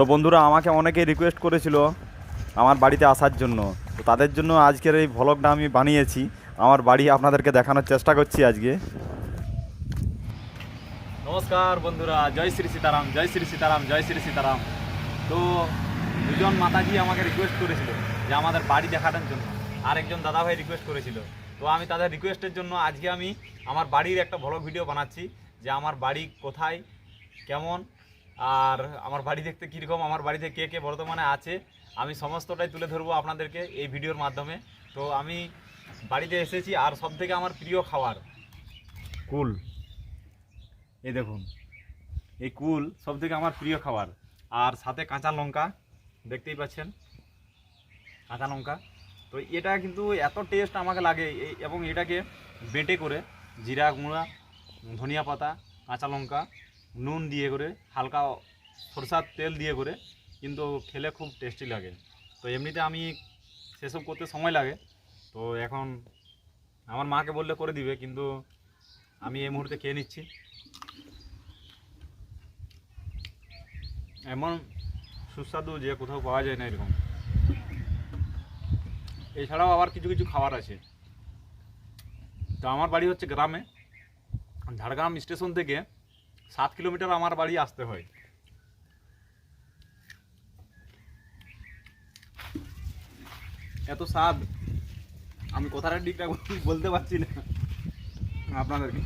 তো বন্ধুরা, আমাকে অনেকেই রিকোয়েস্ট করেছিল আমার বাড়িতে আসার জন্য। তো তাদের জন্য আজকের এই ভ্লগটা আমি বানিয়েছি। আমার বাড়ি আপনাদেরকে দেখানোর চেষ্টা করছি আজকে। নমস্কার বন্ধুরা, জয় শ্রী সীতারাম, জয় শ্রী সীতারাম, জয় শ্রী সীতারাম। তো দুজন মাতাজি আমাকে রিকোয়েস্ট করেছিল যে আমাদের বাড়ি দেখানোর জন্য। আর একজন দাদাভাই রিকোয়েস্ট করেছিল। তো আমি তাদের রিকোয়েস্টের জন্য আজকে আমি আমার বাড়ির একটা ভ্লগ ভিডিও বানাচ্ছি যে আমার বাড়ি কোথায়, কেমন আর আমার বাড়ি দেখতে কীরকম, আমার বাড়িতে কে কে বর্তমানে আছে, আমি সমস্তটাই তুলে ধরবো আপনাদেরকে এই ভিডিওর মাধ্যমে। তো আমি বাড়িতে এসেছি আর সব থেকে আমার প্রিয় খাবার, কুল। এই দেখুন, এই কুল সব থেকে আমার প্রিয় খাবার। আর সাথে কাঁচা লঙ্কা, দেখতেই পাচ্ছেন, কাঁচা লঙ্কা। তো এটা কিন্তু এত টেস্ট আমাকে লাগে এবং এটাকে বেটে করে জিরা গুঁড়া, ধনিয়া পাতা, কাঁচা লঙ্কা নুন দিয়ে করে, হালকা সরষার তেল দিয়ে করে, কিন্তু খেলে খুব টেস্টি লাগে। তো এমনিতে আমি সেসব করতে সময় লাগে। তো এখন আমার মাকে বললে করে দিবে, কিন্তু আমি এই মুহূর্তে খেয়ে নিচ্ছি। এমন সুস্বাদু যে কোথাও পাওয়া যায় না এরকম। এছাড়াও আবার কিছু কিছু খাবার আছে। তো আমার বাড়ি হচ্ছে গ্রামে। ঝাড়গ্রাম স্টেশন থেকে সাত কিলোমিটার আমার বাড়ি আসতে হয়। এত স্বাদ। আমি কথাটা ঠিকঠাক বলতে পারছি না। আপনাদেরকে।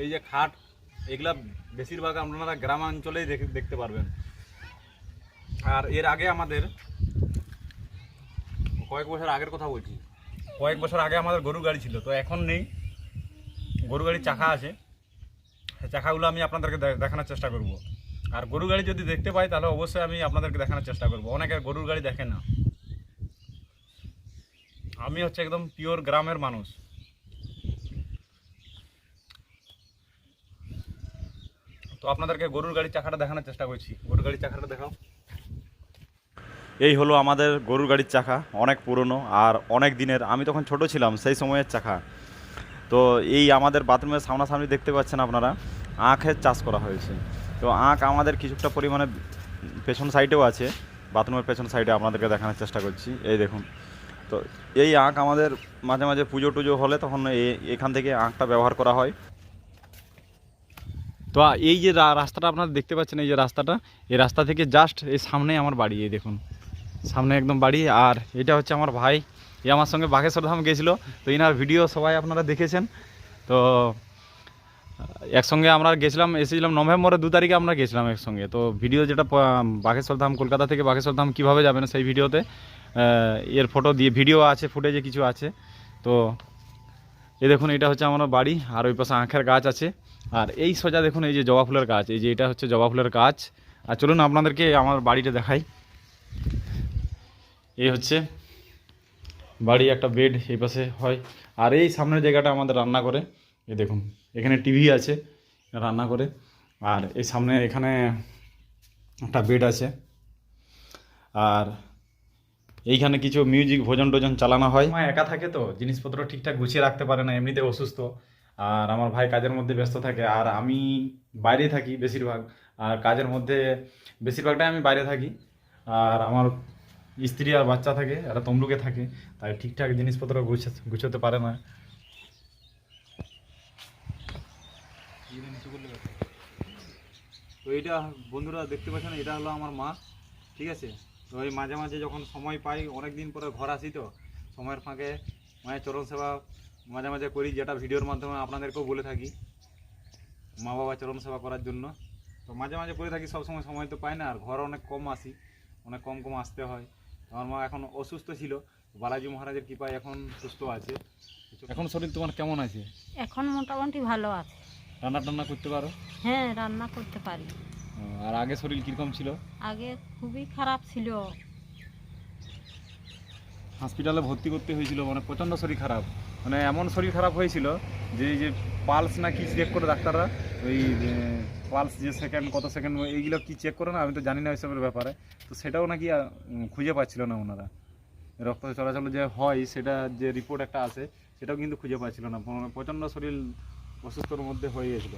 এই যে খাট, এগুলা বেশিরভাগ আপনারা গ্রামাঞ্চলেই দেখে- দেখতে পারবেন। আর এর আগে আমাদের, কয়েক বছর আগের কথা বলছি। কয়েক বছর আগে আমাদের গরু গাড়ি ছিল, তো এখন নেই। গরু গাড়ির চাকা আছে। সেই চাকাগুলো আমি আপনাদেরকে দেখানোর চেষ্টা করব। আর গরু গাড়ি যদি দেখতে পাই, তাহলে অবশ্যই আমি আপনাদেরকে দেখানোর চেষ্টা করব। অনেকে গরুর গাড়ি দেখে না। আমি হচ্ছে একদম পিওর গ্রামের মানুষ। তো আপনাদেরকে গরুর গাড়ির চাকাটা দেখানোর চেষ্টা করছি। গরুর গাড়ির চাকাটা দেখাও। এই হলো আমাদের গরুর গাড়ির চাকা, অনেক পুরনো আর অনেক দিনের। আমি তখন ছোট ছিলাম, সেই সময়ের চাকা। তো এই আমাদের বাথরুমের সামনাসামনি দেখতে পাচ্ছেন আপনারা, আখের চাষ করা হয়েছে। তো আখ আমাদের কিছুটা পরিমাণে পেছন সাইডেও আছে, বাথরুমের পেছন সাইডে আপনাদেরকে দেখানোর চেষ্টা করছি। এই দেখুন, তো এই আখ আমাদের মাঝে মাঝে পুজো টুজো হলে তখন এখান থেকে আখটা ব্যবহার করা হয়। তো এই যে রাস্তাটা আপনারা দেখতে পাচ্ছেন, এই যে রাস্তাটা, এই রাস্তা থেকে জাস্ট এই সামনেই আমার বাড়ি, এই দেখুন। সামনে একদম বাড়ি, আর এটা হচ্ছে আমার ভাই। এ আমার সঙ্গে বাঘেশ্বর ধাম গেছিল তো এনার ভিডিও সবাই আপনারা দেখেছেন। তো, একসঙ্গে আমরা গেছিলাম, এসেছিলাম নভেম্বরের দু তারিখে আমরা গেছিলাম একসঙ্গে। তো ভিডিও যেটা বাঘেশ্বর ধাম, কলকাতা থেকে বাঘেশ্বর ধাম কীভাবে যাবেন সেই ভিডিওতে এর ফটো দিয়ে, ভিডিও আছে, ফুটেজে কিছু আছে। তো, এ দেখুন, এটা হচ্ছে আমার বাড়ি, আর ওই পাশে আঁখের গাছ আছে। আর এই সোজা দেখুন, এই যে জবা ফুলের গাছ, এই যে এটা হচ্ছে জবা ফুলের গাছ। আর চলুন আপনাদেরকে আমার বাড়িটা দেখাই। এই হচ্ছে বাড়ি একটা বেড এই পাশে হয়। আর এই সামনের জায়গাটা আমাদের রান্না করে। এই দেখুন, এখানে টিভি আছে, রান্না করে। আর এই সামনে এখানে একটা বেড আছে। আর এইখানে কিছু মিউজিক ভোজন টোজন চালানো হয়। মা একা থাকে তো, জিনিসপত্র ঠিকঠাক গুছিয়ে রাখতে পারে না এমনিতে অসুস্থ। আর আমার ভাই কাজের মধ্যে ব্যস্ত থাকে, আর আমি বাইরে থাকি বেশিরভাগ। আর কাজের মধ্যে, বেশিরভাগটাই আমি বাইরে থাকি। আর আমার স্ত্রী আর বাচ্চা থাকে, এরা তমলুকে থাকে, তাই ঠিকঠাক জিনিসপত্র গুছা- গুছোতে পারে না। তো এইটা বন্ধুরা দেখতে পাচ্ছেন, এটা হলো আমার মা, ঠিক আছে? তো এই মাঝে মাঝে যখন সময় পাই অনেক দিন পরে ঘর আসি তো, সময়ের ফাঁকে মায়ের চরণ সেবা মাঝে মাঝে করি, যেটা ভিডিওর মাধ্যমে আপনাদেরকেও বলে থাকি মা বাবা চরণ সেবা করার জন্য। তো মাঝে মাঝে করে থাকি সব সময় সময় তো পাই না, আর ঘর অনেক কম আসি, অনেক কম কম আসতে হয়। আমার মা এখন অসুস্থ ছিল। বালাজি মহারাজের কৃপায় এখন সুস্থ আছে। এখন শরীর তোমার কেমন আছে? এখন মোটামুটি ভালো আছে। রান্না টান্না করতে পারো? হ্যাঁ রান্না করতে পারি। আর আগে শরীর কীরকম ছিল? আগে খুবই খারাপ ছিল। হসপিটালে ভর্তি করতে হয়েছিল মানে প্রচণ্ড শরীর খারাপ। মানে এমন শরীর খারাপ হয়েছিল যে এই যে পালস না কি চেক করে ডাক্তাররা ওই পালস যে সেকেন্ড কত সেকেন্ড এইগুলো কি চেক করে না, আমি তো জানি না ওইসবের ব্যাপারে। তো সেটাও নাকি খুঁজে পাচ্ছিল না ওনারা। রক্ত চলাচল যে হয়, সেটা যে রিপোর্ট একটা আসে সেটাও কিন্তু খুঁজে পাচ্ছিল না। প্রচণ্ড শরীর অসুস্থর মধ্যে হয়ে গেছিল।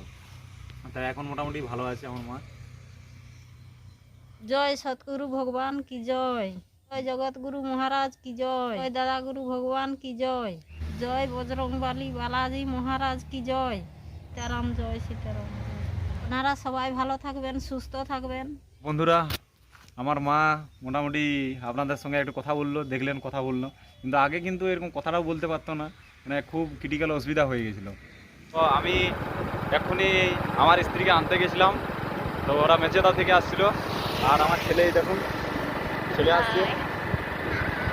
তাই এখন মোটামুটি ভালো আছে আমার মা। জয় সৎগুরু ভগবান কি জয়? জয় জগৎগুরু মহারাজ কি জয়? জয় দাদাগুরু ভগবান কি জয়? জয় বজরং বজরংবালী বালাজি মহারাজ কি জয়? সীতারাম জয় সীতারাম। আপনারা সবাই ভালো থাকবেন সুস্থ থাকবেন। বন্ধুরা আমার মা মোটামুটি আপনাদের সঙ্গে একটু কথা বলল দেখলেন কথা বলল। কিন্তু আগে কিন্তু এরকম কথাটাও বলতে পারতো না মানে খুব ক্রিটিক্যাল অসুবিধা হয়ে গেছিল। তো আমি এক্ষুনি আমার স্ত্রীকে আনতে গেছিলাম তো ওরা মেচেদা থেকে আসছিল আর আমার ছেলে দেখুন ছেলে আসছে।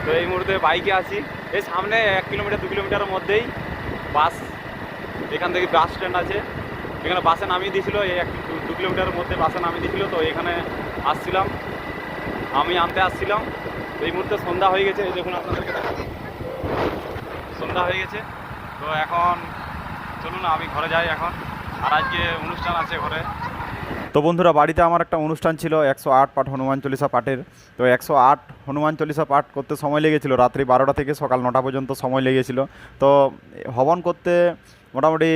তো এই মুহূর্তে বাইকে আছি। এই সামনে এক কিলোমিটার দু কিলোমিটারের মধ্যেই বাস এখান থেকে বাস স্ট্যান্ড আছে। এখানে বাসে নামিয়ে দিয়েছিল, এই এক দু- কিলোমিটারের মধ্যে বাসে নামিয়ে দিয়েছিল, তো এখানে আসছিলাম। আমি আনতে আসছিলাম। এই মুহূর্তে সন্ধ্যা হয়ে গেছে দেখুন আপনাদেরকে সন্ধ্যা হয়ে গেছে, তো এখন চলুন, আমি ঘরে যাই এখন। আর আজকে অনুষ্ঠান আছে ঘরে। তো বন্ধুরা, বাড়িতে আমার একটা অনুষ্ঠান ছিল, একশো আট পাঠ হনুমান চল্লিশা পাঠের। তো একশো আট হনুমান চল্লিশা পাঠ করতে সময় লেগেছিল, রাত্রি বারোটা থেকে সকাল নটা পর্যন্ত সময় লেগেছিল। তো হবন করতে মোটামুটি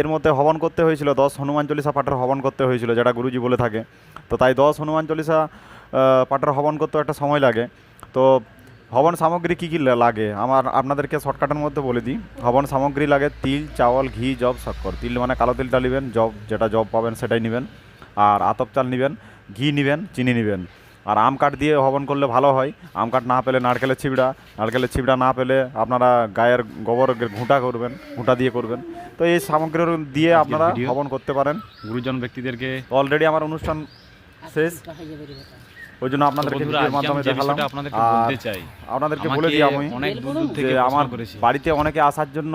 এর মধ্যে হবন করতে হয়েছিল, দশ হনুমান চল্লিশা পাঠের হবন করতে হয়েছিল, যেটা গুরুজি বলে থাকে। তো তাই দশ হনুমান চল্লিশা পাঠের হবন করতেও একটা সময় লাগে। তো হবন সামগ্রী কী কী লাগে? আমার আপনাদেরকে শর্টকাটের মধ্যে বলে দিই। হবন সামগ্রী লাগে তিল, চাওয়াল, ঘি জব শক্কর তিল মানে কালো তিলটা নেবেন জব যেটা জব পাবেন সেটাই নেবেন। আর আতপ চাল নেবেন, ঘি নেবেন, চিনি নেবেন। আর আম কাঠ দিয়ে হবন করলে ভালো হয়। আম কাঠ না পেলে নারকেলের ছিবড়া নারকেলের ছিবড়া না পেলে আপনারা গায়ের গোবর ঘুঁটা করবেন ঘুঁটা দিয়ে করবেন। তো এই সামগ্রী দিয়ে আপনারা। হবন করতে পারেন। গুরুজন ব্যক্তিদেরকে অলরেডি আমার অনুষ্ঠান শেষ। ওই জন্য আপনাদেরকে ভিডিওর মাধ্যমে দেখালাম। আপনাদেরকে বলে দিই আমি। অনেক দূর দূর থেকে যে আমার বাড়িতে অনেকে আসার জন্য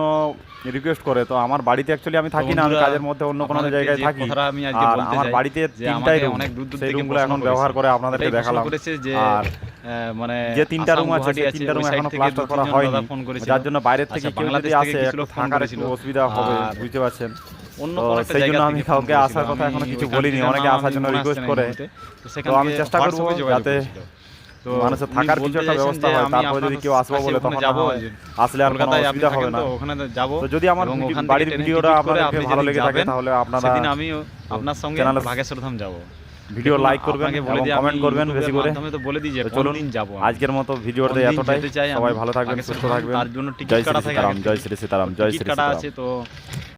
রিকোয়েস্ট করে তো আমার বাড়িতে অ্যাকচুয়ালি আমি থাকি না আমি কাজের মধ্যে অন্য কোনো জায়গায় থাকি। কথাটা আমি আজকে আর আমার বাড়িতে তিনটাই রুম অনেক দূর দূর সেই থেকে রুমগুলো এখন ব্যবহার করে আপনাদেরকে দেখালাম। আর মানে যে তিনটা রুম আছে গুয়াহাটি সেই তিনটা রুম ওই এখনও প্লাস্টার করা হয়নি। যার জন্য বাইরের থেকে আচ্ছা, কেউ যদি আসে থাকার একটু অসুবিধা হবে বুঝতে পারছেন। সেই জন্য আমি কাউকে আসার কথা এখনও কিছু বলিনি, অনেকে আসার জন্য এই করে। তো আমি চেষ্টা করব যাতে তো মানুষের থাকার কিছু একটা ব্যবস্থা হয় তারপরে যদি কেউ আসব বলে তখন যাব, আসলে আর কোনো অসুবিধা হবে না। ওখানে যাব। তো যদি আমার থেকে বাড়ির ভিডিওটা ভালো লেগে থাকে তাহলে আপনারা সেদিন আমিও আপনার সঙ্গে ভাগেশ্বর ধাম যাব। ভিডিও লাইক করবেন এবং কমেন্ট করবেন বেশি করে। তো বলে দিই যে চলুন, যাব আজকের মতো ভিডিওতে এতটাই। সবাই ভালো থাকবেন সুস্থ থাকবেন। তার জন্য টিকিট জয় শ্রী সীতারাম জয় শ্রী সীতারাম জয় শ্রী সীতারাম আছে তো